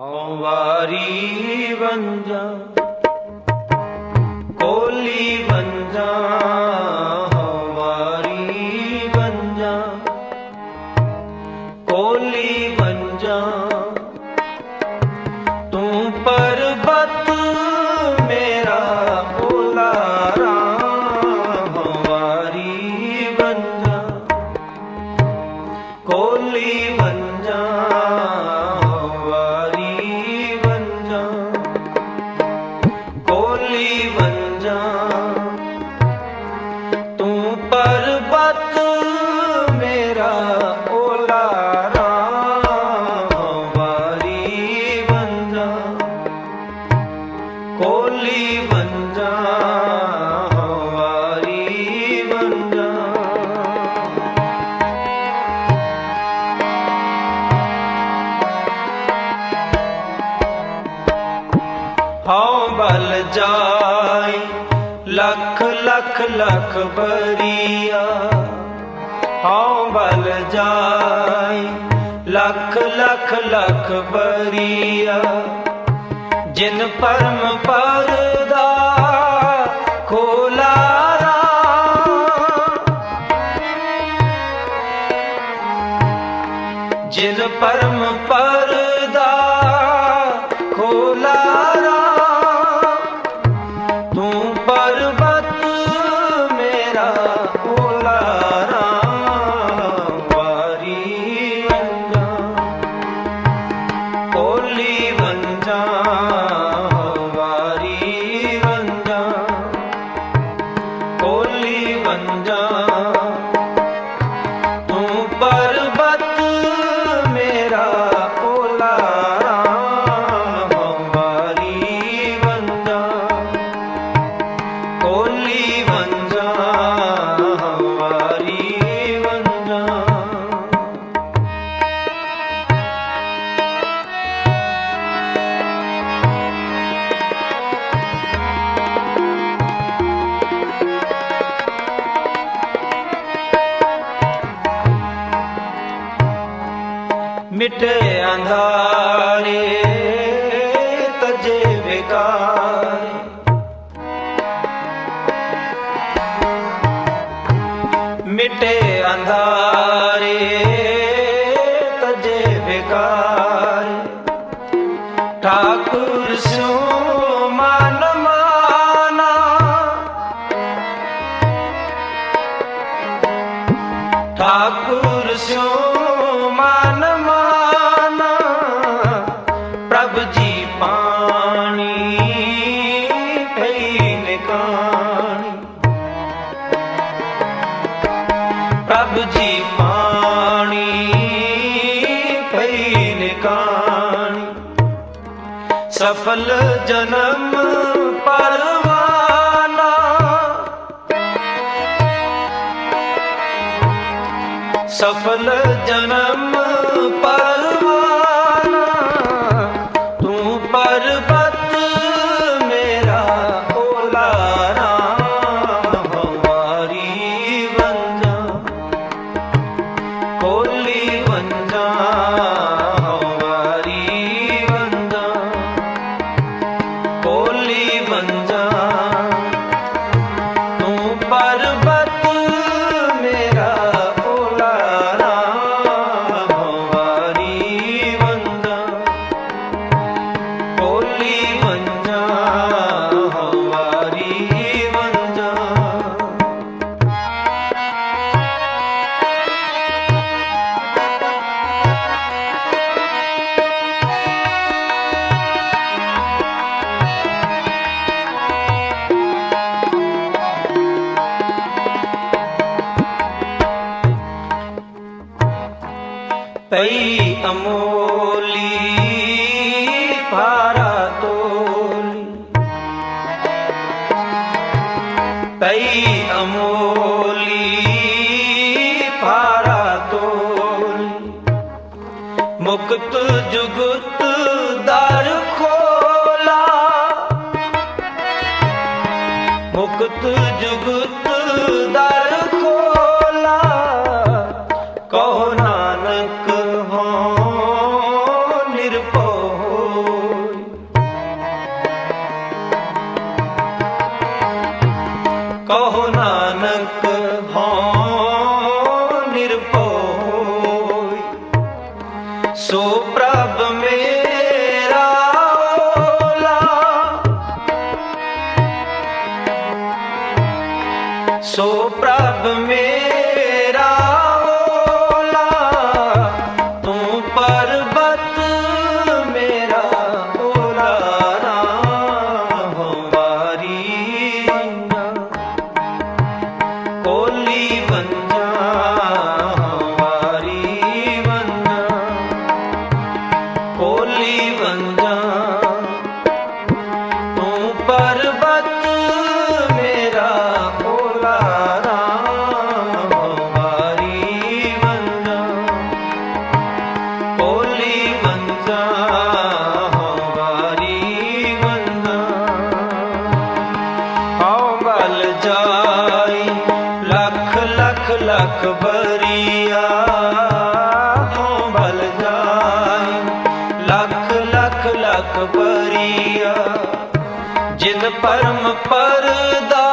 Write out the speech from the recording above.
ਹਉ ਵਾਰੀ ਵੰਜਾ। ਬਲ ਲੱਖ ਲੱਖ ਲੱਖ ਬਰੀਆ। ਹਉ ਬਲ ਜਾਈ ਲੱਖ ਲੱਖ ਲੱਖ ਬਰੀਆ। ਜਿਨ ਪਰਮ ਪਰਦਾ ਖੋਲਾਰਾ ਜਿਨ ਪਰਮ ਪਰ रंजा ਮਿਟੇ ਅੰਧਾਰੇ ਤਜੇ ਵਿਕਾਰੇ। ਮਿਟੇ ਅੰਧਾਰੇ ਤਜੇ ਵਿਕਾਰੇ। ਠਾਕੁਰ ਸਿਉ ਮਨ ਮਾਨਾ। ਠਾਕੁਰ ਸਿਉ ਪ੍ਰਭ ਜੀ ਪਾਣੀ ਪਈ ਨਿਕਾਣੀ। ਸਫਲ ਜਨਮ ਪਰਵਾਨਾ। ਸਫਲ ਜਨਮ ਪਰਵਾਨਾ। তাই আমলি ভারা তোলি। তাই আমলি ভারা তোলি। মুক্ত জুগুত দ্বার খোলা। মুক্ত জুগ ਕਹੋ ਨਾਨਕ ਹੋ। कोली बंद ਬਰੀਆ ਹੋ ਲੱਖ ਲੱਖ ਲੱਖ ਬਰੀਆ। ਪਰਮ ਪਰਦਾ